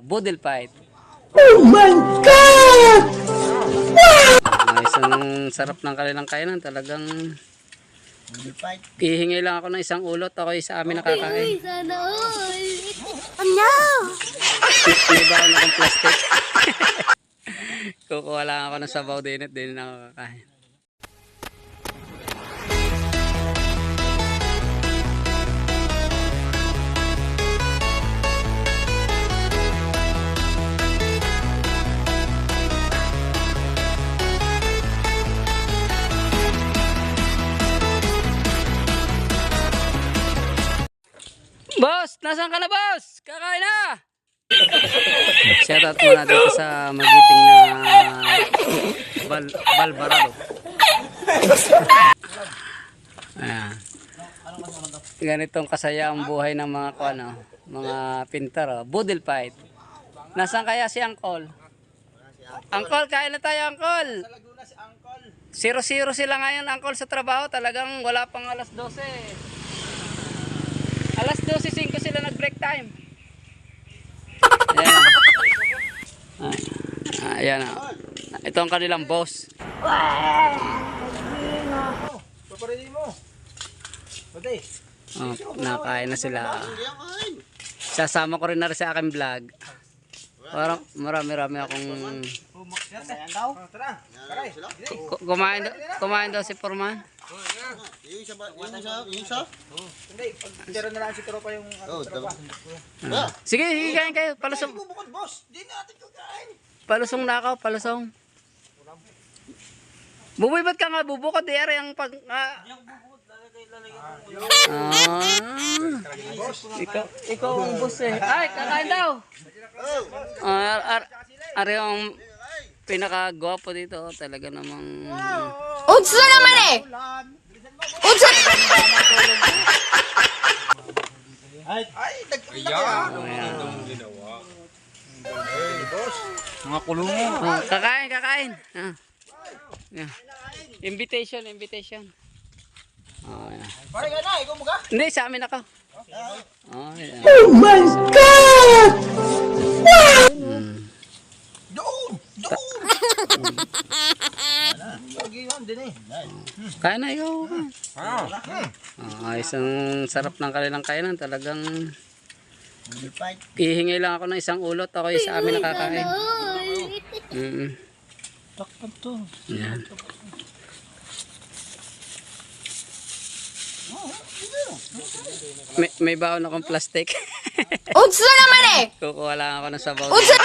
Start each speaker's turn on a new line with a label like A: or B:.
A: Boodle fight.
B: Oh my God!
A: Ah, isang sarap ng kanilang kainan. Talagang hihingi lang ako ng isang ulot. Ako sa amin nakakain.
C: Sana all. Oh no!
A: May baon akong plastic. Kukuha lang ako ng sabaw din at din ako kakain. Boss! Nasaan ka na boss? Kakain na! Shoutout muna dito sa magiting na Bal Balbarado. Ayan. Ganitong kasaya ang buhay ng mga kuano, mga pintor. Oh. Boodle fight. Nasaan kaya si Angkol? Angkol, kain na tayo, Angkol. Zero-zero sila ngayon, Angkol, sa trabaho. Talagang wala pang alas 12. Alas 12.05 sila nag-break time. Ayan. Ah, ayan. ah. Ito ang kanilang boss.
D: Paparilin mo. Pati.
A: Oh, nakain na sila. Sasama ko rin na rin sa aking vlog. Parang marami-rami akong
D: Ayan daw. Tara. Tara.
A: ku- kumain, daw- kumain daw si Forman.
E: Yung isa ba? Yung isa? Yung isa?
D: Hindi. Pag tira na lang si tropa yung ano,
E: Oh,
D: tropa.
A: Ah. Sige, sige, kain kayo. Palusong,
D: Bubukod boss. Di natin kakain.
A: palusong na ako, palusong. Buboy, ba't ka nga bubukod? Di ari ang pag... Ah. Ah. Ikaw, ikaw ang boss eh. Ay, kakain daw. Ah, ar, ar, ari ang pinakagwapo dito. Talaga namang...
C: Utso naman eh! Utso!
D: Ay, ay, nag
A: Ayan.
D: Mga kulong mo.
A: Oh, kakain, kakain. Ah. Yeah. Invitation, invitation. Oh, yeah.
D: Pare ka na, ikaw mo ka?
A: Hindi, sa amin ako. Oh, yeah.
B: Oh my God!
D: Din eh.
A: Kaya na ikaw.
D: Ah.
A: Oh, isang sarap ng kanilang kainan. Talagang hihingi lang ako ng isang ulot. Ako sa amin nakakain. Mm.
D: Takpan to.
A: Yan. May, may baon akong plastic.
C: Utso naman eh!
A: Kukuha lang ako ng sabaw.
C: Utsa!